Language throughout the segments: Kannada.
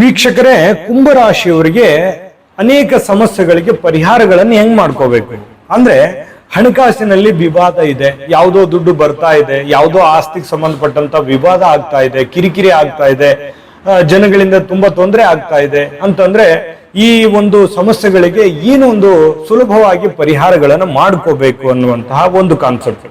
ವೀಕ್ಷಕರೇ, ಕುಂಭರಾಶಿಯವರಿಗೆ ಅನೇಕ ಸಮಸ್ಯೆಗಳಿಗೆ ಪರಿಹಾರಗಳನ್ನು ಹೆಂಗ್ ಮಾಡ್ಕೋಬೇಕು? ಅಂದ್ರೆ ಹಣಕಾಸಿನಲ್ಲಿ ವಿವಾದ ಇದೆ, ಯಾವುದೋ ದುಡ್ಡು ಬರ್ತಾ ಇದೆ, ಯಾವುದೋ ಆಸ್ತಿಗೆ ಸಂಬಂಧಪಟ್ಟಂತ ವಿವಾದ ಆಗ್ತಾ ಇದೆ, ಕಿರಿಕಿರಿ ಆಗ್ತಾ ಇದೆ ಜನಗಳಿಂದ ತುಂಬಾ ತೊಂದರೆ ಆಗ್ತಾ ಇದೆ ಅಂತಂದ್ರೆ ಈ ಒಂದು ಸಮಸ್ಯೆಗಳಿಗೆ ಏನೊಂದು ಸುಲಭವಾಗಿ ಪರಿಹಾರಗಳನ್ನು ಮಾಡ್ಕೋಬೇಕು ಅನ್ನುವಂತಹ ಒಂದು ಕಾನ್ಸೆಪ್ಟ್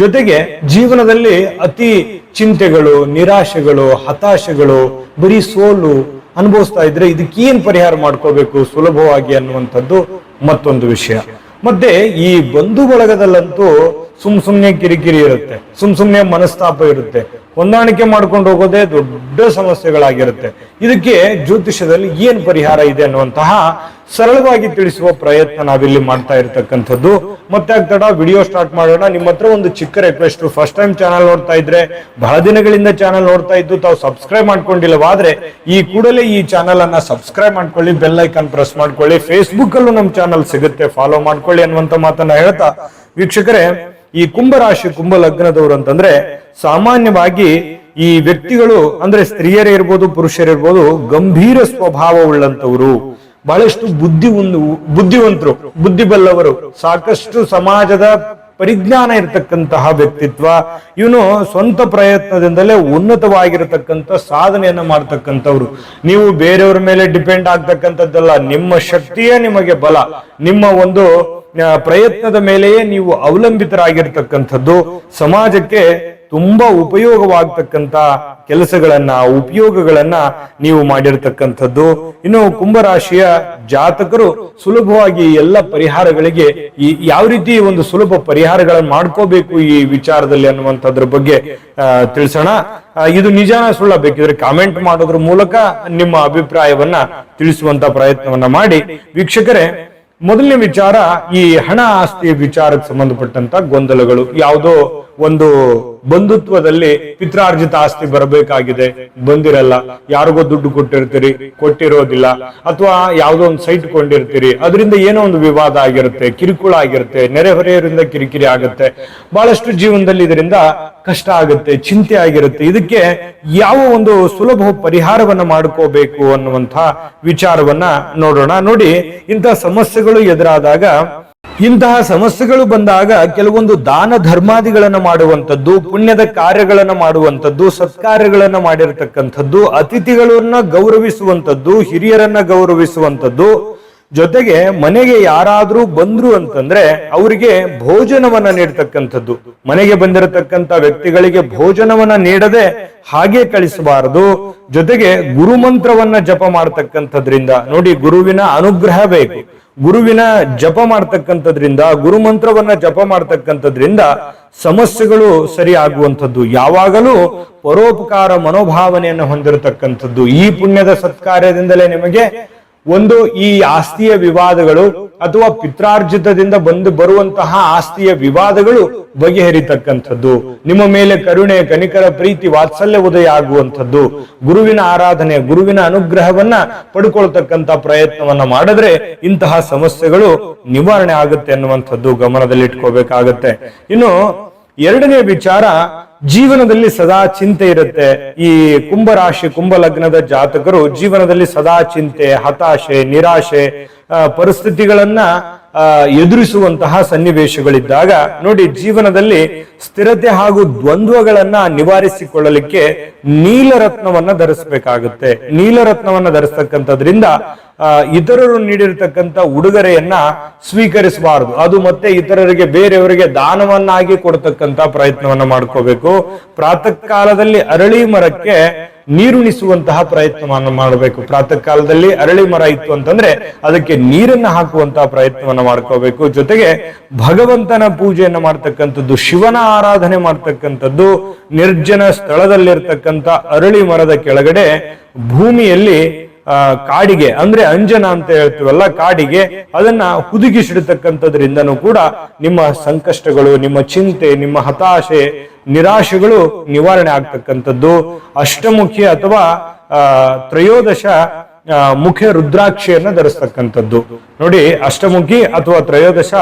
ಜೊತೆಗೆ ಜೀವನದಲ್ಲಿ ಅತಿ ಚಿಂತೆಗಳು, ನಿರಾಶೆಗಳು, ಹತಾಶೆಗಳು, ಬರೀ ಸೋಲು ಅನುಭವಿಸ್ತಾ ಇದ್ರೆ ಇದಕ್ಕೆ ಏನ್ ಪರಿಹಾರ ಮಾಡ್ಕೋಬೇಕು ಸುಲಭವಾಗಿ ಅನ್ನುವಂಥದ್ದು ಮತ್ತೊಂದು ವಿಷಯ. ಮತ್ತೆ ಈ ಬಂಧು ಬಳಗದಲ್ಲಂತೂ ಸುಮ್ ಸುಮ್ನೆ ಕಿರಿಕಿರಿ ಇರುತ್ತೆ, ಸುಮ್ ಸುಮ್ನೆ ಮನಸ್ತಾಪ ಇರುತ್ತೆ. ಹೊಂದಾಣಿಕೆ ಮಾಡ್ಕೊಂಡು ಹೋಗೋದೇ ದೊಡ್ಡ ಸಮಸ್ಯೆಗಳಾಗಿರುತ್ತೆ. ಇದಕ್ಕೆ ಜ್ಯೋತಿಷ್ಯದಲ್ಲಿ ಏನ್ ಪರಿಹಾರ ಇದೆ ಅನ್ನುವಂತಹ ಸರಳವಾಗಿ ತಿಳಿಸುವ ಪ್ರಯತ್ನ ನಾವಿಲ್ಲಿ ಮಾಡ್ತಾ ಇರ್ತಕ್ಕಂಥದ್ದು. ಮತ್ತೆ ಆಗ್ತಡ ವಿಡಿಯೋ ಸ್ಟಾರ್ಟ್ ಮಾಡೋಣ. ನಿಮ್ಮ ಹತ್ರ ಒಂದು ಚಿಕ್ಕ ರಿಕ್ವೆಸ್ಟ್ ಫಸ್ಟ್ ಟೈಮ್ ಚಾನಲ್ ನೋಡ್ತಾ ಇದ್ರೆ, ಬಹಳ ದಿನಗಳಿಂದ ಚಾನಲ್ ನೋಡ್ತಾ ಇದ್ದು, ತಾವು ಸಬ್ಸ್ಕ್ರೈಬ್ ಮಾಡ್ಕೊಂಡಿಲ್ಲವಾದ್ರೆ, ಈ ಕೂಡಲೇ ಈ ಚಾನಲ್ ಅನ್ನ ಸಬ್ಸ್ಕ್ರೈಬ್ ಮಾಡ್ಕೊಳ್ಳಿ ಬೆಲ್ ಐಕಾನ್ ಪ್ರೆಸ್ ಮಾಡ್ಕೊಳ್ಳಿ. ಫೇಸ್ಬುಕ್ ಅಲ್ಲೂ ನಮ್ಮ ಚಾನಲ್ ಸಿಗುತ್ತೆ. ಫಾಲೋ ಮಾಡ್ಕೊಳ್ಳಿ ಅನ್ನುವಂತ ಮಾತನ್ನ ಹೇಳ್ತಾ, ವೀಕ್ಷಕರೇ ಈ ಕುಂಭರಾಶಿ ಕುಂಭ ಲಗ್ನದವರು ಅಂತಂದ್ರೆ ಸಾಮಾನ್ಯವಾಗಿ ಈ ವ್ಯಕ್ತಿಗಳು ಅಂದ್ರೆ ಸ್ತ್ರೀಯರೇ ಇರ್ಬೋದು ಪುರುಷರಿರ್ಬೋದು ಗಂಭೀರ ಸ್ವಭಾವವುಳ್ಳಂತವರು ಬಹಳಷ್ಟು ಬುದ್ಧಿ ಬುದ್ಧಿವಂತರು ಬುದ್ಧಿ ಬಲ್ಲವರು ಸಾಕಷ್ಟು ಸಮಾಜದ ಪರಿಜ್ಞಾನ ಇರತಕ್ಕಂತಹ ವ್ಯಕ್ತಿತ್ವ, ಇವನು ಸ್ವಂತ ಪ್ರಯತ್ನದಿಂದಲೇ ಉನ್ನತವಾಗಿರತಕ್ಕಂತ ಸಾಧನೆಯನ್ನ ಮಾಡ್ತಕ್ಕಂಥವ್ರು. ನೀವು ಬೇರೆಯವ್ರ ಮೇಲೆ ಡಿಪೆಂಡ್ ಆಗ್ತಕ್ಕಂಥದ್ದಲ್ಲ, ನಿಮ್ಮ ಶಕ್ತಿಯೇ ನಿಮಗೆ ಬಲ, ನಿಮ್ಮ ಒಂದು ಪ್ರಯತ್ನದ ಮೇಲೆಯೇ ನೀವು ಅವಲಂಬಿತರಾಗಿರ್ತಕ್ಕಂಥದ್ದು ಸಮಾಜಕ್ಕೆ ತುಂಬಾ ಉಪಯೋಗವಾಗ್ತಕ್ಕಂತ ಕೆಲಸಗಳನ್ನ, ಉಪಯೋಗಗಳನ್ನ ನೀವು ಮಾಡಿರ್ತಕ್ಕಂಥದ್ದು. ಇನ್ನು ಕುಂಭರಾಶಿಯ ಜಾತಕರು ಸುಲಭವಾಗಿ ಎಲ್ಲ ಪರಿಹಾರಗಳಿಗೆ ಈ ಯಾವ ರೀತಿ ಒಂದು ಸುಲಭ ಪರಿಹಾರಗಳನ್ನು ಮಾಡ್ಕೋಬೇಕು ಈ ವಿಚಾರದಲ್ಲಿ ಅನ್ನುವಂಥದ್ರ ಬಗ್ಗೆ ತಿಳಿಸೋಣ. ಇದು ನಿಜಾನ ಸುಳ್ಳ ಬೇಕಿದ್ರೆ ಕಾಮೆಂಟ್ ಮಾಡೋದ್ರ ಮೂಲಕ ನಿಮ್ಮ ಅಭಿಪ್ರಾಯವನ್ನ ತಿಳಿಸುವಂತ ಪ್ರಯತ್ನವನ್ನ ಮಾಡಿ. ವೀಕ್ಷಕರೇ ಮೊದಲನೇ ವಿಚಾರ ಈ ಹಣ ಆಸ್ತಿಯ ವಿಚಾರಕ್ಕೆ ಸಂಬಂಧಪಟ್ಟಂತ ಗೊಂದಲಗಳು. ಯಾವುದೋ ಒಂದು ಬಂಧುತ್ವದಲ್ಲಿ ಪಿತ್ರಾರ್ಜಿತ ಆಸ್ತಿ ಬರಬೇಕಾಗಿದೆ. ಬಂದಿರಲ್ಲ. ಯಾರಿಗೋ ದುಡ್ಡು ಕೊಟ್ಟಿರ್ತೀರಿ, ಕೊಟ್ಟಿರೋದಿಲ್ಲ. ಅಥವಾ ಯಾವುದೋ ಒಂದು ಸೈಟ್ ಕೊಂಡಿರ್ತೀರಿ. ಅದರಿಂದ ಏನೋ ಒಂದು ವಿವಾದ ಆಗಿರುತ್ತೆ, ಕಿರುಕುಳ ಆಗಿರುತ್ತೆ ನೆರೆಹೊರೆಯರಿಂದ ಕಿರಿಕಿರಿ ಆಗುತ್ತೆ. ಬಹಳಷ್ಟು ಜೀವನದಲ್ಲಿ ಇದರಿಂದ ಕಷ್ಟ ಆಗುತ್ತೆ, ಚಿಂತೆ ಆಗಿರುತ್ತೆ. ಇದಕ್ಕೆ ಯಾವ ಒಂದು ಸುಲಭ ಪರಿಹಾರವನ್ನ ಮಾಡ್ಕೋಬೇಕು ಅನ್ನುವಂತ ವಿಚಾರವನ್ನ ನೋಡೋಣ. ನೋಡಿ ಇಂತಹ ಸಮಸ್ಯೆಗಳು ಎದುರಾದಾಗ ಇಂತಹ ಸಮಸ್ಯೆಗಳು ಬಂದಾಗ ಕೆಲವೊಂದು ದಾನ ಧರ್ಮಾದಿಗಳನ್ನು ಮಾಡುವಂಥದ್ದು, ಪುಣ್ಯದ ಕಾರ್ಯಗಳನ್ನು ಮಾಡುವಂಥದ್ದು, ಸತ್ಕಾರ್ಯಗಳನ್ನು ಮಾಡಿರತಕ್ಕಂಥದ್ದು, ಅತಿಥಿಗಳನ್ನ ಗೌರವಿಸುವಂಥದ್ದು, ಹಿರಿಯರನ್ನ ಗೌರವಿಸುವಂಥದ್ದು. ಜೊತೆಗೆ ಮನೆಗೆ ಯಾರಾದ್ರೂ ಬಂದ್ರು ಅಂತಂದ್ರೆ ಅವರಿಗೆ ಭೋಜನವನ್ನ ನೀಡ್ತಕ್ಕಂಥದ್ದು. ಮನೆಗೆ ಬಂದಿರತಕ್ಕಂತ ವ್ಯಕ್ತಿಗಳಿಗೆ ಭೋಜನವನ್ನ ನೀಡದೆ ಹಾಗೆ ಕಳಿಸಬಾರದು. ಜೊತೆಗೆ ಗುರುಮಂತ್ರವನ್ನ ಜಪ ಮಾಡತಕ್ಕಂಥದ್ರಿಂದ. ನೋಡಿ, ಗುರುವಿನ ಅನುಗ್ರಹ ಬೇಕು. ಗುರುವಿನ ಜಪ ಮಾಡ್ತಕ್ಕಂಥದ್ರಿಂದ, ಗುರುಮಂತ್ರವನ್ನ ಜಪ ಮಾಡ್ತಕ್ಕಂಥದ್ರಿಂದ ಸಮಸ್ಯೆಗಳು ಸರಿ ಯಾವಾಗಲೂ ಪರೋಪಕಾರ ಮನೋಭಾವನೆಯನ್ನು ಹೊಂದಿರತಕ್ಕಂಥದ್ದು. ಈ ಪುಣ್ಯದ ಸತ್ಕಾರ್ಯದಿಂದಲೇ ನಿಮಗೆ ಒಂದು ಈ ಆಸ್ತಿಯ ವಿವಾದಗಳು ಅಥವಾ ಪಿತ್ರಾರ್ಜಿತದಿಂದ ಬಂದು ಬರುವಂತಹ ಆಸ್ತಿಯ ವಿವಾದಗಳು ಬಗೆಹರಿತಕ್ಕಂಥದ್ದು. ನಿಮ್ಮ ಮೇಲೆ ಕರುಣೆ, ಕನಿಕರ ಪ್ರೀತಿ, ವಾತ್ಸಲ್ಯ ಉದಯ ಆಗುವಂಥದ್ದು. ಗುರುವಿನ ಆರಾಧನೆ, ಗುರುವಿನ ಅನುಗ್ರಹವನ್ನ ಪಡ್ಕೊಳ್ತಕ್ಕಂತ ಪ್ರಯತ್ನವನ್ನ ಮಾಡಿದ್ರೆ ಇಂತಹ ಸಮಸ್ಯೆಗಳು ನಿವಾರಣೆ ಆಗುತ್ತೆ ಅನ್ನುವಂಥದ್ದು ಗಮನದಲ್ಲಿಟ್ಕೋಬೇಕಾಗತ್ತೆ. ಇನ್ನು ಎರಡನೇ ವಿಚಾರ ಜೀವನದಲ್ಲಿ ಸದಾ ಚಿಂತೆ ಇರುತ್ತೆ. ಈ ಕುಂಭರಾಶಿ ಕುಂಭ ಲಗ್ನದ ಜಾತಕರು ಜೀವನದಲ್ಲಿ ಸದಾ ಚಿಂತೆ, ಹತಾಶೆ, ನಿರಾಶೆ ಪರಿಸ್ಥಿತಿಗಳನ್ನ ಎದುರಿಸುವಂತಹ ಸನ್ನಿವೇಶಗಳಿದ್ದಾಗ ನೋಡಿ ಜೀವನದಲ್ಲಿ ಸ್ಥಿರತೆ ಹಾಗೂ ದ್ವಂದ್ವಗಳನ್ನ ನಿವಾರಿಸಿಕೊಳ್ಳಲಿಕ್ಕೆ ನೀಲರತ್ನವನ್ನ ಧರಿಸಬೇಕಾಗುತ್ತೆ. ನೀಲರತ್ನವನ್ನ ಧರಿಸ್ತಕ್ಕಂಥದ್ರಿಂದ ಇತರರು ನೀಡಿರ್ತಕ್ಕಂಥ ಉಡುಗೊರೆಯನ್ನ ಸ್ವೀಕರಿಸಬಾರದು. ಅದು ಮತ್ತೆ ಇತರರಿಗೆ, ಬೇರೆಯವರಿಗೆ ದಾನವನ್ನಾಗಿ ಕೊಡ್ತಕ್ಕಂತ ಪ್ರಯತ್ನವನ್ನ ಮಾಡ್ಕೋಬೇಕು. ಪ್ರಾತಃ ಕಾಲದಲ್ಲಿ ಅರಳಿ ಮರಕ್ಕೆ ನೀರುಣಿಸುವಂತಹ ಪ್ರಯತ್ನವನ್ನ ಮಾಡಬೇಕು. ಪ್ರಾತಃ ಕಾಲದಲ್ಲಿ ಅರಳಿ ಮರ ಇತ್ತು ಅಂತಂದ್ರೆ ಅದಕ್ಕೆ ನೀರನ್ನ ಹಾಕುವಂತಹ ಪ್ರಯತ್ನವನ್ನ ಮಾಡ್ಕೋಬೇಕು. ಜೊತೆಗೆ ಭಗವಂತನ ಪೂಜೆಯನ್ನ ಮಾಡ್ತಕ್ಕಂಥದ್ದು, ಶಿವನ ಆರಾಧನೆ ಮಾಡ್ತಕ್ಕಂಥದ್ದು, ನಿರ್ಜನ ಸ್ಥಳದಲ್ಲಿರ್ತಕ್ಕಂಥ ಅರಳಿ ಮರದ ಕೆಳಗಡೆ ಭೂಮಿಯಲ್ಲಿ ಕಾಡಿಗೆ ಅಂದ್ರೆ ಅಂಜನ ಅಂತ ಹೇಳ್ತೀವಲ್ಲ ಕಾಡಿಗೆ ಅದನ್ನ ಹುದುಗಿಸಿಡತಕ್ಕಂಥದ್ರಿಂದನೂ ಕೂಡ ನಿಮ್ಮ ಸಂಕಷ್ಟಗಳು ನಿಮ್ಮ ಚಿಂತೆ ನಿಮ್ಮ ಹತಾಶೆ ನಿರಾಶೆಗಳು ನಿವಾರಣೆ ಆಗ್ತಕ್ಕಂಥದ್ದು. ಅಷ್ಟಮುಖಿ ಅಥವಾ ಆ, ತ್ರಯೋದಶ ಆ, ಮುಖ್ಯ ರುದ್ರಾಕ್ಷಿಯನ್ನ ಧರಿಸ್ತಕ್ಕಂಥದ್ದು. ನೋಡಿ, ಅಷ್ಟಮುಖಿ ಅಥವಾ ತ್ರಯೋದಶ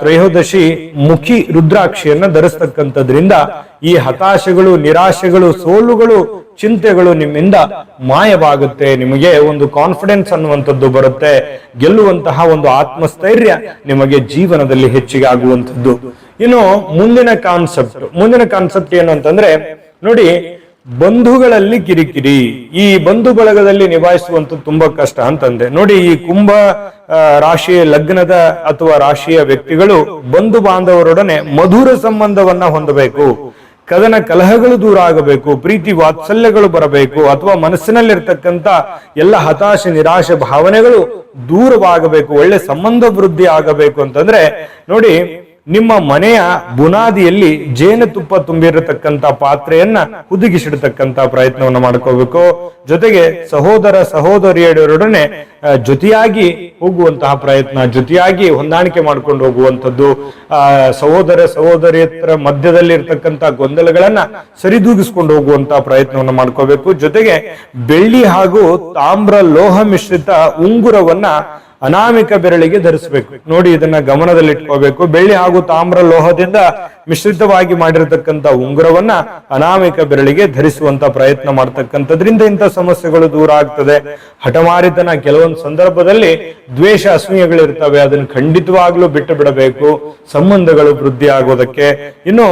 ತ್ರಯೋದಶಿ ಮುಖಿ ರುದ್ರಾಕ್ಷಿಯನ್ನ ಧರಿಸ್ತಕ್ಕಂಥದ್ರಿಂದ ಈ ಹತಾಶೆಗಳು, ನಿರಾಶೆಗಳು, ಸೋಲುಗಳು, ಚಿಂತೆಗಳು ನಿಮ್ಮಿಂದ ಮಾಯವಾಗುತ್ತೆ. ನಿಮಗೆ ಒಂದು ಕಾನ್ಫಿಡೆನ್ಸ್ ಅನ್ನುವಂಥದ್ದು ಬರುತ್ತೆ. ಗೆಲ್ಲುವಂತಹ ಒಂದು ಆತ್ಮಸ್ಥೈರ್ಯ ನಿಮಗೆ ಜೀವನದಲ್ಲಿ ಹೆಚ್ಚಿಗೆ ಆಗುವಂಥದ್ದು. ಇನ್ನು ಮುಂದಿನ ಕಾನ್ಸೆಪ್ಟ್ ಮುಂದಿನ ಕಾನ್ಸೆಪ್ಟ್ ಏನು ಅಂತಂದ್ರೆ, ನೋಡಿ ಬಂಧುಗಳಲ್ಲಿ ಕಿರಿಕಿರಿ. ಈ ಬಂಧು ಬಳಗದಲ್ಲಿ ನಿಭಾಯಿಸುವಂತ ತುಂಬಾ ಕಷ್ಟ ಅಂತಂದೆ. ನೋಡಿ, ಈ ಕುಂಭ ರಾಶಿಯ ಲಗ್ನದ ಅಥವಾ ರಾಶಿಯ ವ್ಯಕ್ತಿಗಳು ಬಂಧು ಬಾಂಧವರೊಡನೆ ಮಧುರ ಸಂಬಂಧವನ್ನ ಹೊಂದಬೇಕು. ಕದನ ಕಲಹಗಳು ದೂರ ಆಗಬೇಕು, ಪ್ರೀತಿ ವಾತ್ಸಲ್ಯಗಳು ಬರಬೇಕು, ಅಥವಾ ಮನಸ್ಸಿನಲ್ಲಿರ್ತಕ್ಕಂತ ಎಲ್ಲ ಹತಾಶೆ, ನಿರಾಶೆ ಭಾವನೆಗಳು ದೂರವಾಗಬೇಕು, ಒಳ್ಳೆ ಸಂಬಂಧ ವೃದ್ಧಿ ಆಗಬೇಕು ಅಂತಂದ್ರೆ, ನೋಡಿ ನಿಮ್ಮ ಮನೆಯ ಬುನಾದಿಯಲ್ಲಿ ಜೇನುತುಪ್ಪ ತುಂಬಿರತಕ್ಕಂತ ಪಾತ್ರೆಯನ್ನ ಹುದುಗಿಸಿಡತಕ್ಕಂತ ಪ್ರಯತ್ನವನ್ನ ಮಾಡ್ಕೋಬೇಕು. ಜೊತೆಗೆ ಸಹೋದರ ಸಹೋದರಿಯರೊಡನೆ ಜೊತೆಯಾಗಿ ಹೋಗುವಂತಹ ಪ್ರಯತ್ನ, ಜೊತೆಯಾಗಿ ಹೊಂದಾಣಿಕೆ ಮಾಡ್ಕೊಂಡು ಹೋಗುವಂಥದ್ದು, ಆ, ಸಹೋದರ ಸಹೋದರಿಯರ ಮಧ್ಯದಲ್ಲಿ ಇರ್ತಕ್ಕಂತ ಗೊಂದಲಗಳನ್ನ ಸರಿದೂಗಿಸ್ಕೊಂಡು ಹೋಗುವಂತಹ ಪ್ರಯತ್ನವನ್ನ ಮಾಡ್ಕೋಬೇಕು. ಜೊತೆಗೆ ಬೆಳ್ಳಿ ಹಾಗೂ ತಾಮ್ರ ಲೋಹ ಮಿಶ್ರಿತ ಉಂಗುರವನ್ನ ಅನಾಮಿಕ ಬೆರಳಿಗೆ ಧರಿಸಬೇಕು. ನೋಡಿ ಇದನ್ನ ಗಮನದಲ್ಲಿಟ್ಕೋಬೇಕು. ಬೆಳ್ಳಿ ಹಾಗೂ ತಾಮ್ರ ಲೋಹದಿಂದ ಮಿಶ್ರಿತವಾಗಿ ಮಾಡಿರತಕ್ಕಂತ ಉಂಗುರವನ್ನ ಅನಾಮಿಕ ಬೆರಳಿಗೆ ಧರಿಸುವಂತ ಪ್ರಯತ್ನ ಮಾಡ್ತಕ್ಕಂಥದ್ರಿಂದ ಇಂಥ ಸಮಸ್ಯೆಗಳು ದೂರ ಆಗ್ತದೆ. ಹಠಮಾರಿತನ ಕೆಲವೊಂದು ಸಂದರ್ಭದಲ್ಲಿ ದ್ವೇಷ ಅಸೂಯೆಗಳಿರ್ತವೆ. ಅದನ್ನು ಖಂಡಿತವಾಗ್ಲೂ ಬಿಟ್ಟು ಬಿಡಬೇಕು. ಸಂಬಂಧಗಳು ವೃದ್ಧಿ ಆಗೋದಕ್ಕೆ. ಇನ್ನು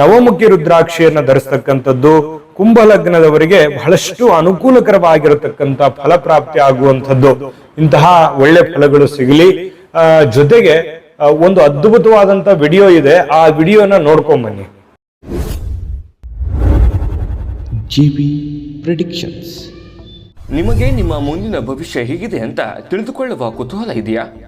ನವಮುಖಿ ರುದ್ರಾಕ್ಷಿಯನ್ನ ಧರಿಸ್ತಕ್ಕಂಥದ್ದು ಕುಂಭ ಲಗ್ನದವರಿಗೆ ಬಹಳಷ್ಟು ಅನುಕೂಲಕರವಾಗಿರತಕ್ಕಂತ ಫಲಪ್ರಾಪ್ತಿ ಆಗುವಂಥದ್ದು. ಇಂತಹ ಒಳ್ಳೆ ಫಲಗಳು ಸಿಗಲಿ. ಆ, ಜೊತೆಗೆ ಒಂದು ಅದ್ಭುತವಾದಂತ ವಿಡಿಯೋ ಇದೆ. ಆ ವಿಡಿಯೋನ ನೋಡ್ಕೊಂಡ್ ಬನ್ನಿ. GB predictions. ನಿಮಗೆ ನಿಮ್ಮ ಮುಂದಿನ ಭವಿಷ್ಯ ಹೇಗಿದೆ ಅಂತ ತಿಳಿದುಕೊಳ್ಳುವ ಕುತೂಹಲ ಇದೆಯಾ?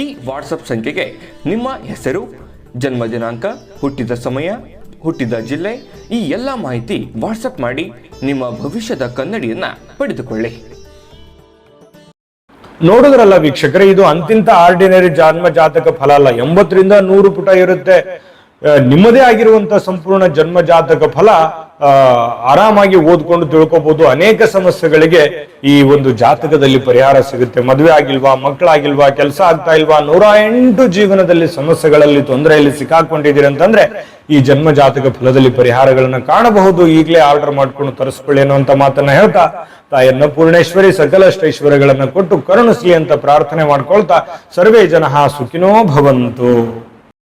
ಈ ವಾಟ್ಸಪ್ ಸಂಖ್ಯೆಗೆ ನಿಮ್ಮ ಹೆಸರು, ಜನ್ಮ ದಿನಾಂಕ, ಹುಟ್ಟಿದ ಸಮಯ, ಹುಟ್ಟಿದ ಜಿಲ್ಲೆ, ಈ ಎಲ್ಲ ಮಾಹಿತಿ ವಾಟ್ಸಪ್ ಮಾಡಿ ನಿಮ್ಮ ಭವಿಷ್ಯದ ಕನ್ನಡಿಯನ್ನ ಪಡೆದುಕೊಳ್ಳಿ. ನೋಡಿದ್ರಲ್ಲ ವೀಕ್ಷಕರೇ, ಇದು ಅಂತಿಂತ ಆರ್ಡಿನರಿ ಜನ್ಮ ಜಾತಕ ಫಲ ಅಲ್ಲ. ಎಂಬತ್ತರಿಂದ ನೂರು ಪುಟ ಇರುತ್ತೆ. ನಿಮ್ಮದೇ ಆಗಿರುವಂತಹ ಸಂಪೂರ್ಣ ಜನ್ಮ ಜಾತಕ ಫಲ ಆರಾಮಾಗಿ ಓದ್ಕೊಂಡು ತಿಳ್ಕೊಬಹುದು ಅನೇಕ ಸಮಸ್ಯೆಗಳಿಗೆ ಈ ಒಂದು ಜಾತಕದಲ್ಲಿ ಪರಿಹಾರ ಸಿಗುತ್ತೆ. ಮದುವೆ ಆಗಿಲ್ವಾ, ಮಕ್ಕಳಾಗಿಲ್ವಾ, ಕೆಲಸ ಆಗ್ತಾ ಇಲ್ವಾ, ನೂರ ಎಂಟು ಜೀವನದಲ್ಲಿ ಸಮಸ್ಯೆಗಳಲ್ಲಿ ತೊಂದರೆಯಲ್ಲಿ ಸಿಕ್ಕಾಕೊಂಡಿದ್ದೀರಿ ಅಂತಂದ್ರೆ ಈ ಜನ್ಮ ಜಾತಕ ಫಲದಲ್ಲಿ ಪರಿಹಾರಗಳನ್ನ ಕಾಣಬಹುದು. ಈಗಲೇ ಆರ್ಡರ್ ಮಾಡ್ಕೊಂಡು ತರಿಸ್ಕೊಳ್ಳಿ ಅನ್ನುವಂತ ಮಾತನ್ನ ಹೇಳ್ತಾ ತಾಯನ್ನ ಪೂರ್ಣೇಶ್ವರಿ ಸಕಲಷ್ಟ ಕೊಟ್ಟು ಕರುಣಿಸಲಿ ಅಂತ ಪ್ರಾರ್ಥನೆ ಮಾಡ್ಕೊಳ್ತಾ ಸರ್ವೇ ಜನ ಸುಖಿನೋ ಭವಂತು.